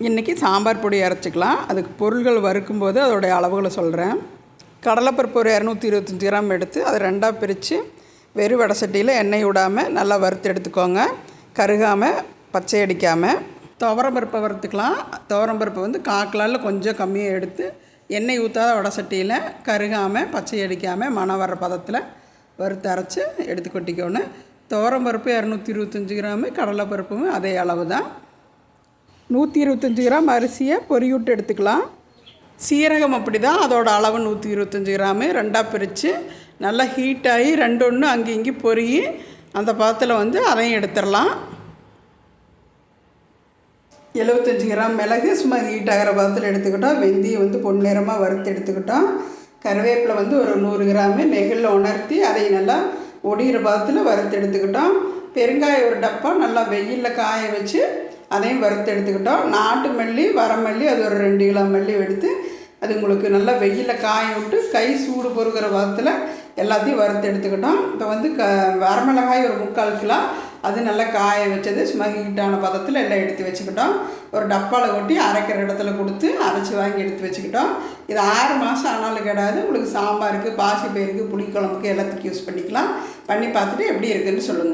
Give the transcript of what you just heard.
இன்றைக்கி சாம்பார் பொடி அரைச்சிக்கலாம். அதுக்கு பொருள்கள் வறுக்கும்போது அதோடைய அளவுகளை சொல்கிறேன் கடலைப்பருப்பு ஒரு இரநூத்தி இருபத்தஞ்சி கிராம் எடுத்து அதை ரெண்டாக பிரித்து வெறும் வடை சட்டியில் எண்ணெய் விடாமல் நல்லா வறுத்து எடுத்துக்கோங்க. கருகாமல் பச்சை அடிக்காமல் துவரம்பருப்பை வறுத்துக்கலாம். துவரம்பருப்பை வந்து காக்கலால் கொஞ்சம் கம்மியாக எடுத்து எண்ணெய் ஊற்றாத வடை சட்டியில் கருகாமல் பச்சை அடிக்காமல் மணம் வர்ற பதத்தில் வறுத்து அரைச்சி எடுத்து கொட்டிக்கணும் துவரம்பருப்பு இரநூத்தி இருபத்தஞ்சி கிராமு கடலைப்பருப்பும் அதே அளவு தான் நூற்றி இருபத்தஞ்சி கிராம் அரிசியை பொரியூட்டு எடுத்துக்கலாம். சீரகம் அப்படி தான் அதோட அளவு நூற்றி இருபத்தஞ்சி கிராமு. ரெண்டாக பிரித்து நல்லா ஹீட் ஆகி ரெண்டு ஒன்று அங்கே இங்கே பொரியி அந்த பதத்தில் வந்து அதையும் எடுத்துடலாம். எழுபத்தஞ்சி கிராம் மிளகு சும்மா ஹீட் ஆகிற பதத்தில் எடுத்துக்கிட்டோம். வெந்தயம் வந்து பொன்னிறமாக வறுத்து எடுத்துக்கிட்டோம். கருவேப்பிலை வந்து ஒரு நூறு கிராமு. நெகிழில் உணர்த்தி அதை நல்லா ஒடிகிற பதத்தில் வறுத்து எடுத்துக்கிட்டோம். பெருங்காயம் ஒரு டப்பா நல்லா வெயிலில் காய வச்சு அதையும் வறுத்து எடுத்துக்கிட்டோம். நாட்டு மல்லி வரமல்லி அது ஒரு ரெண்டு கிலோ மல்லி எடுத்து அது உங்களுக்கு நல்லா வெயிலில் காய விட்டு கை சூடு பொறுக்கிற பதத்தில் எல்லாத்தையும் வறுத்து எடுத்துக்கிட்டோம். இப்போ வந்து க வரமிளகாய் ஒரு முக்கால் கிலோ அது நல்லா காய வச்சது. சும்மா ஹீட்டான பதத்தில் எல்லாம் எடுத்து வச்சுக்கிட்டோம். ஒரு டப்பாவில் கொட்டி அரைக்கிற இடத்துல கொடுத்து அரைச்சி வாங்கி எடுத்து வச்சுக்கிட்டோம். இது ஆறு மாதம் ஆனாலும் கிடையாது உங்களுக்கு சாம்பாருக்கு பாசி பயிருக்கு புளிக்குழம்புக்கு எல்லாத்துக்கும் யூஸ் பண்ணிக்கலாம். பண்ணி பார்த்துட்டு எப்படி இருக்குதுன்னு சொல்லுங்கள்